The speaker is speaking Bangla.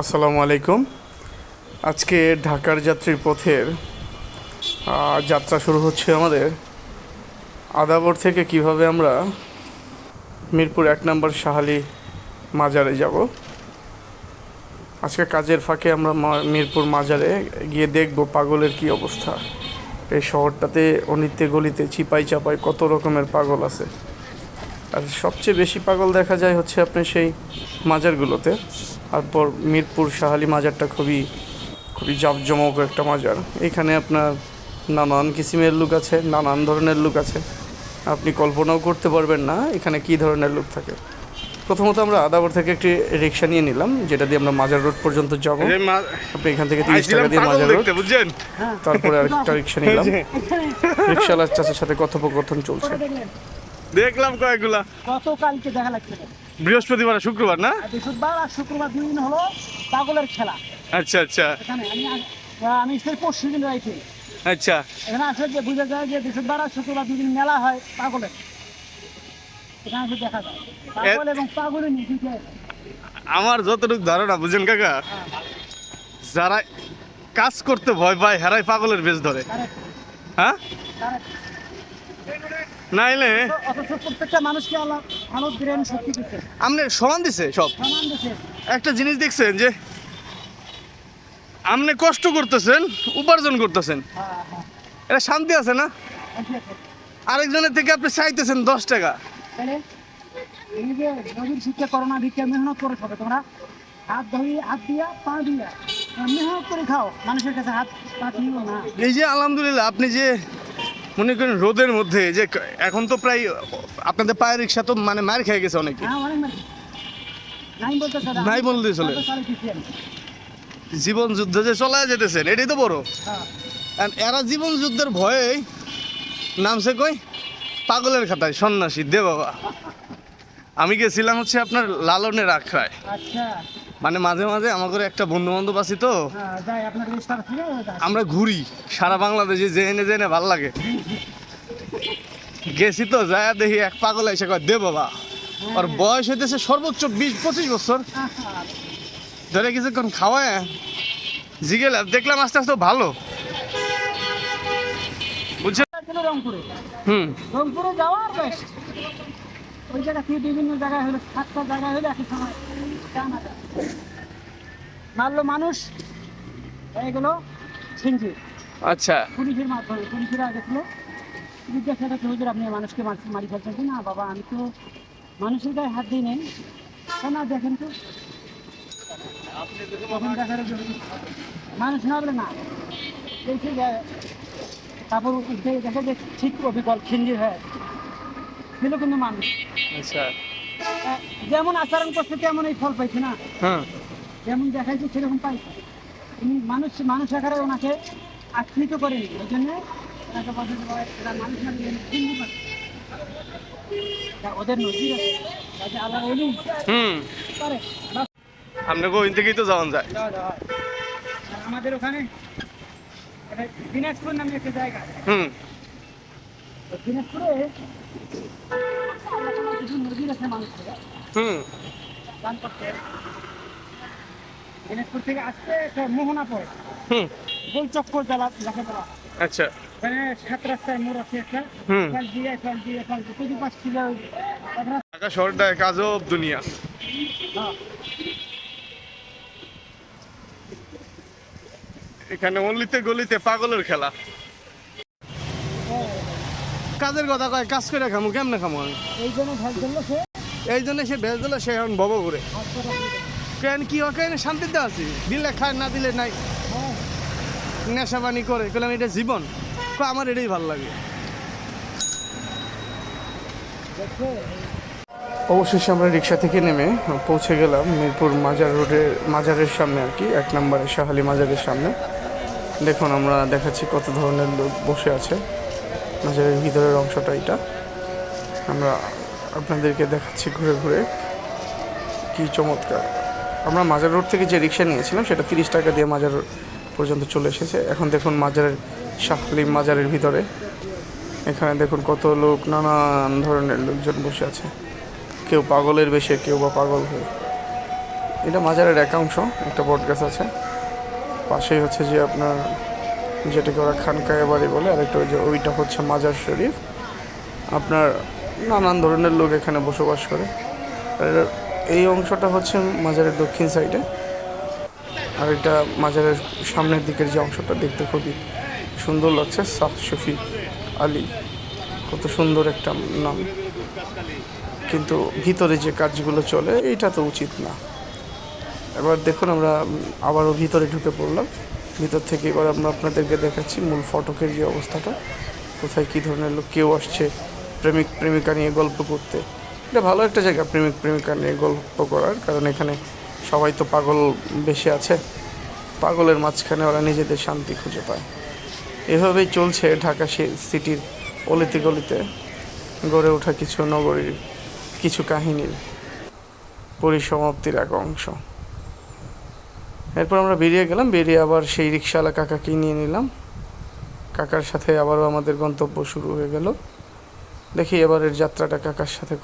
আসসালামু আলাইকুম। আজকে ঢাকার যাত্রীর পথের যাত্রা শুরু হচ্ছে আমাদের। আদাবর থেকে কীভাবে আমরা মিরপুর এক নম্বর শাহালি মাজারে যাব? আজকে কাজের ফাঁকে আমরা মিরপুর মাজারে গিয়ে দেখব পাগলের কি অবস্থা। এই শহরটাতে অনিত্যে গলিতে চিপাই চাপাই কত রকমের পাগল আছে। আর সবচেয়ে বেশি পাগল দেখা যায় হচ্ছে আপনি সেই মাজারগুলোতে। তারপর মিরপুর শাহালি মাজারটা খুবই খুবই জাঁকজমক একটা মাজার। এখানে আপনার নানান কিসিমের লুক আছে নানান ধরনের লুক আছে। আপনি কল্পনাও করতে পারবেন না এখানে কী ধরনের লুক থাকে। প্রথমত আমরা আদাবর থেকে একটি রিক্সা নিয়ে নিলাম যেটা দিয়ে আমরা মাজার রোড পর্যন্ত যাব। আপনি এখান থেকে তিরিশ টাকা দিয়ে মাজার রোড। দেখতে, বুঝছেন? তারপরে আরেকটা রিক্সা নিলাম। রিক্সাওয়ালার চাচার সাথে কথোপকথন চলছে। দেখলাম কয়েকগুলা। গতকালকে দেখা লাগছে। বৃহস্পতিবার আর শুক্রবার না? বৃহস্পতিবার আর শুক্রবার দুই দিন হলো পাগলের খেলা। আচ্ছা আচ্ছা। এখানে আমি আমি সেই পরশু দিন রাইছি আচ্ছা। এখানে আসলে যে বোঝা যায় যে বৃহস্পতিবার আর শুক্রবার দুই দিন মেলা হয় পাগলের। এখানে দেখা যায়। পাগল এবং পাগলের নিয়ে আমার যতটুকু ধারণা বুঝেন কাকা? যারা কাজ করতে ভয় পায় হেরাই পাগলের বেশ ধরে। হ্যাঁ? নাইলে? প্রত্যেকটা মানুষকে দিচ্ছে। আপনি সমান দিছে সব। সমান একটা জিনিস দেখছেন যে আপনি কষ্ট করতেছেন উপার্জন করতেছেন। হ্যাঁ এটা শান্তি আছে না? আরেকজনের থেকে আপনি চাইতেছেন দশ টাকা। এই যে নবীর শিক্ষা করোনা ভিক্ষা মেহনত করে খাবে তোমরা। হাত ধরি হাত দিয়া পা দিয়া। মেহনত করে খাও। মানুষের কাছে হাত পা না। এই যে আলহামদুলিল্লাহ আপনি যে মনে করেন রোদের মধ্যে যে এখন তো প্রায় আপনাদের পায়ের রিক্সা তো মানে মার খেয়ে গেছে অনেকে। হ্যাঁ নাই বলতে চলে। জীবন যুদ্ধ যে চলা যেতেছেন এটাই তো বড়। হ্যাঁ। এরা জীবন যুদ্ধের ভয়ে নামছে কই? পাগলের খাতায় সন্ন্যাসী দে বাবা। আমি গেছিলাম হচ্ছে আপনার লালনের আখড়ায়। আচ্ছা। মানে মাঝে মাঝে আমাদের একটা বন্ধু বান্ধব আছি তো। হ্যাঁ। আমরা ঘুরি সারা বাংলাদেশে জেনে জেনে ভালো লাগে। গেছি তো যায় দেখি এক পাগল এসে কয় দে বাবা। আর বয়স হইতেছে সর্বোচ্চ বিশ পঁচিশ বছর। ধরে কিছুক্ষণ খাওয়ায় জিগেলাম দেখলাম আস্তে আস্তে ভালো। বুঝছেন রংপুরে। হুম। রংপুরে যাওয়ার বেশ। ওই জায়গা থেকে বিভিন্ন জায়গায় হলে সাতটা জায়গায় হলে একই সময়। মারলো মানুষ এইগুলো ছিনছি আচ্ছা। পুলিশের মাধ্যমে পুলিশেরা গেছিল জিজ্ঞাসা করছে হুজুর আপনি মানুষকে মার- মারি ফেলছেন? না বাবা আমি তো মানুষের গায়ে হাত দিই নেই না দেখেন তো। মানুষ না বলে না। দেখে যায় তারপর দেখে যে ঠিক অবিকল খিঞ্জির হয়। ছিল কিন্তু মানুষ। আচ্ছা। যেমন আচরণ করছে তেমন এই ফল পাইছে না? হ্যাঁ। যেমন দেখাইছে সেরকম পাইছে। তিনি মানুষ মানুষ আকারে ওনাকে আশ্রিত করেনি। ওই জন্য ওনাকে বলছে যে, মানুষ না দিয়ে হিন্দু মানুষ।" তা ওদের নজির আছে। আল্লাহ হুম। আপনাকে ওই থেকেই তো যাওয়া যায়। আমাদের ওখানে দিনাজপুর নামে একটা জায়গা। হুম। দিনাজপুরে কিছু নজির আছে হুম। দান করতে দিনাজপুর থেকে আসতে একটা মোহনা পড়ে হুম। গোল জ্বালা যাকে বলা আচ্ছা। ওখানে সাত রাস্তায় মোড় আছে একটা। ফল দিয়ে ফল দিয়ে ফল দিয়ে। কুড়ি পাঁচ কিলো এক রাস্তা ঢাকা শহরটা এক আজব দুনিয়া। এখানে অলিতে গলিতে পাগলের খেলা। কাজের কথা কয়, কাজ করে খামু, কেমনে খামু আমি? এই জন্য সে এই জন্য সে ভেজ দিল সে এখন বব করে কেন কি হয়, কেন শান্তিতে আছি? দিলে খায়, না দিলে নাই। নেশা পানি করে, কইলাম এটা জীবন। আমার এটাই ভালো লাগে। অবশেষে আমরা রিক্সা থেকে নেমে পৌঁছে গেলাম মিরপুর মাজার রোডের, মাজারের সামনে আর কি, এক নম্বরে শাহালি মাজারের সামনে। দেখুন, আমরা দেখাচ্ছি কত ধরনের লোক বসে আছে। মাজারের ভিতরের অংশটা এটা। আমরা আপনাদেরকে দেখাচ্ছি ঘুরে ঘুরে কি চমৎকার। আমরা মাজার রোড থেকে যে রিক্সা নিয়েছিলাম, সেটা তিরিশ টাকা দিয়ে মাজার পর্যন্ত চলে এসেছে। এখন দেখুন মাজারের শাহালি মাজারের ভিতরে। এখানে দেখুন কত লোক, নানান ধরনের লোকজন বসে আছে। কেউ পাগলের বেশে, কেউ বা পাগল হয়ে। এটা মাজারের একাংশ, একটা বট গাছ আছে। পাশেই হচ্ছে যে আপনার যেটাকে ওরা খানকায়া বাড়ি বলে, আর একটা ওই যে ওইটা হচ্ছে মাজার শরীফ। আপনার নানান ধরনের লোক এখানে বসবাস করে। আর এই অংশটা হচ্ছে মাজারের দক্ষিণ সাইডে। আর এটা মাজারের সামনের দিকের যে অংশটা দেখতে খুবই সুন্দর লাগছে সাহ শফি আলী। কত সুন্দর একটা নাম। কিন্তু ভিতরে যে কাজগুলো চলে এটা তো উচিত না। এবার দেখুন আমরা আবারও ভিতরে ঢুকে পড়লাম। ভিতর থেকে এবার আমরা আপনাদেরকে দেখাচ্ছি মূল ফটকের যে অবস্থাটা। কোথায় কী ধরনের লোক, কেউ আসছে প্রেমিক, প্রেমিকা নিয়ে গল্প করতে। এটা ভালো একটা জায়গা, প্রেমিক, প্রেমিকা নিয়ে গল্প করার, কারণ এখানে সবাই তো পাগল বেশি আছে। পাগলের মাঝখানে ওরা নিজেদের শান্তি খুঁজে পায়। এভাবেই চলছে ঢাকা সিটির অলিতে গলিতে গড়ে ওঠা কিছু নগরীর, কিছু কাহিনীর পরিসমাপ্তির এক অংশ। এরপর আমরা বেরিয়ে গেলাম, বেরিয়ে আবার সেই রিক্সাওয়ালা কাকাকেই নিয়ে নিলাম। কাকার সাথে আবারও আমাদের গন্তব্য শুরু হয়ে গেল। দেখি এবারের যাত্রাটা কাকার সাথে